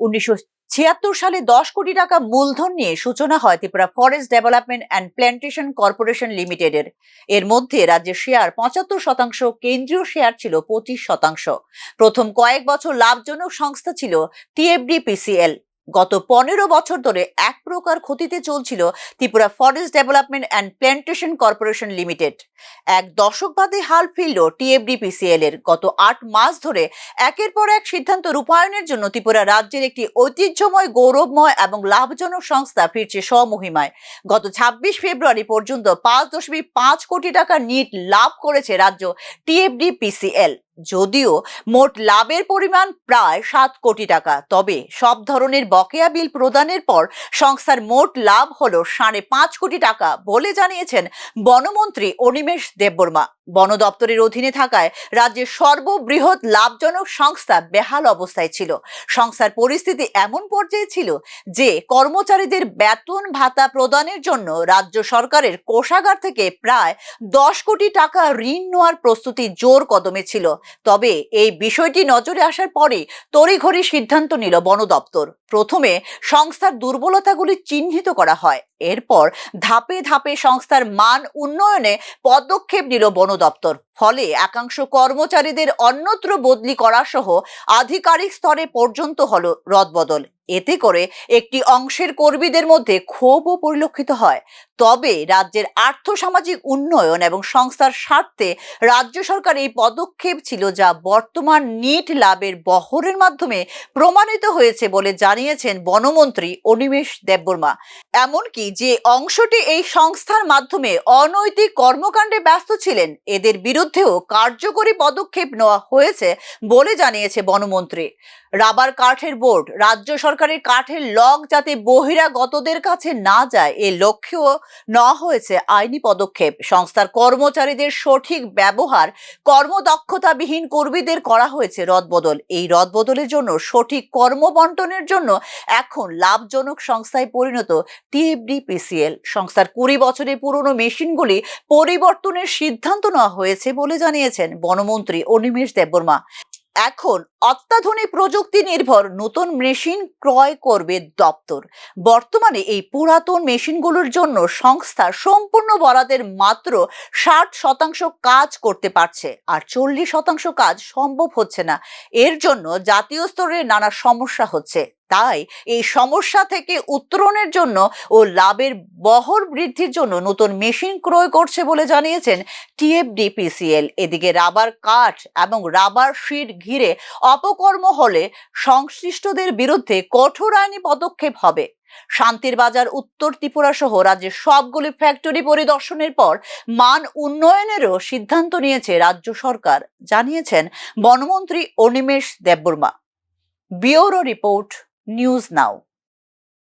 উনিশশো ছিয়াত্তর সালে দশ কোটি টাকা মূলধন নিয়ে সূচনা হয় Tripura forest development and plantation corporation লিমিটেডের। এর মধ্যে রাজ্যের শেয়ার পঁচাত্তর শতাংশ, কেন্দ্রীয় শেয়ার ছিল পঁচিশ শতাংশ। প্রথম কয়েক বছর লাভজনক সংস্থা ছিল টিএফডি পিসিএল গত পনেরো বছর ধরে এক প্রকার ক্ষতিতে চলছিল Tripura forest development and plantation corporation limited. এক দশক বাদে হাল ফিরল টিএফডিপিসিএল এর। গত আট মাস ধরে একের পর এক সিদ্ধান্ত রূপায়ণের জন্য ত্রিপুরা রাজ্যের একটি ঐতিহ্যময়, গৌরবময় এবং লাভজনক সংস্থা ফিরছে স্বমহিমায়। গত ছাব্বিশ ফেব্রুয়ারি পর্যন্ত পাঁচ দশমিক পাঁচ কোটি টাকা নিট লাভ করেছে রাজ্য টিএফডিপিসিএল। যদিও মোট লাভের পরিমাণ প্রায় সাত কোটি টাকা, তবে সব ধরনের বকেয়া বিল প্রদানের পর সংস্থার মোট লাভ হল সাড়ে পাঁচ কোটি টাকা বলে জানিয়েছেন বনমন্ত্রী অনিমেষ দেববর্মা। বন দপ্তরের অধীনে থাকায় রাজ্যের সর্ববৃহৎ লাভজনক সংস্থা বেহাল অবস্থায় ছিল। সংস্থার পরিস্থিতি এমন পর্যায়ে ছিল যে কর্মচারীদের বেতন ভাতা প্রদানের জন্য রাজ্য সরকারের কোষাগার থেকে প্রায় দশ কোটি টাকা ঋণ নেওয়ার প্রস্তুতি জোর কদমে ছিল। তবে এই বিষয়টি নজরে আসার পরে তড়িঘড়ি সিদ্ধান্ত নিল বন দপ্তর প্রথমে সংস্থার দুর্বলতাগুলি চিহ্নিত করা হয়। এরপর ধাপে ধাপে সংস্থার মান উন্নয়নে পদক্ষেপ নিল বন দপ্তর। ফলে একাংশ কর্মচারীদের অন্যত্র বদলি করা সহ আধিকারিক স্তরে পর্যন্ত হলো রদবদল। এতে করে একটি অংশের কর্মীদের মধ্যে ক্ষোভও পরিলক্ষিত হয়। তবে রাজ্যের আর্থসামাজিক উন্নয়ন এবং সংস্থার স্বার্থে রাজ্য সরকার এই পদক্ষেপ ছিল যা বর্তমান নিট লাভের বহরের মাধ্যমে প্রমাণিত হয়েছে বলে জানিয়েছেন বনমন্ত্রী অনিমেষ দেববর্মা। এমনকি যে অংশটি এই সংস্থার মাধ্যমে অনৈতিক কর্মকাণ্ডে ব্যস্ত ছিলেন, এদের বিরুদ্ধেও কার্যকরী পদক্ষেপ নেওয়া হয়েছে বলে জানিয়েছে বনমন্ত্রী। রাবার কাঠের বোর্ড, রাজ্য সরকারের কাঠের লগ যাতে বহিরাগতদের কাছে না যায়, এ লক্ষ্যেও নেওয়া হয়েছে আইনি পদক্ষেপ। সংস্থার কর্মচারীদের সঠিক ব্যবহার, কর্মদক্ষতাবিহীন কর্মীদের করা হয়েছে রদবদল। এই রদবদলের জন্য সঠিক কর্মবন্টনের জন্য এখন লাভজনক সংস্থায় পরিণত টিএফডিপিসিএল সংস্থার কুড়ি বছরের পুরনো মেশিনগুলি পরিবর্তনের সিদ্ধান্ত নেওয়া হয়েছে বলে জানিয়েছেন বনমন্ত্রী অনিমেষ দেববর্মা। এখন অত্যাধুনিক প্রযুক্তি নির্ভর নতুন মেশিন ক্রয় করবে দপ্তর। বর্তমানে এই পুরাতন মেশিনগুলোর জন্য সংস্থা সম্পূর্ণ বরাদের মাত্র ষাট শতাংশ কাজ করতে পারছে আর চল্লিশ শতাংশ কাজ সম্ভব হচ্ছে না। এর জন্য জাতীয় স্তরে নানা সমস্যা হচ্ছে। তাই এই সমস্যা থেকে উত্তরণের জন্য ও লাভের বহর বৃদ্ধির জন্য নতুন মেশিন ক্রয় করছে বলে জানিয়েছেন টিএফডিপিসিএল। এদিকে রাবার কাঠ এবং রাবার শিট ঘিরে অপকর্ম হলে সংশ্লিষ্টদের বিরুদ্ধে কঠোর আইনি পদক্ষেপ হবে। শান্তির বাজার উত্তর ত্রিপুরা সহ রাজ্যের সবগুলি ফ্যাক্টরি পরিদর্শনের পর মান উন্নয়নেরও সিদ্ধান্ত নিয়েছে রাজ্য সরকার, জানিয়েছেন বনমন্ত্রী Animesh Debbarma. Bureau report News Now.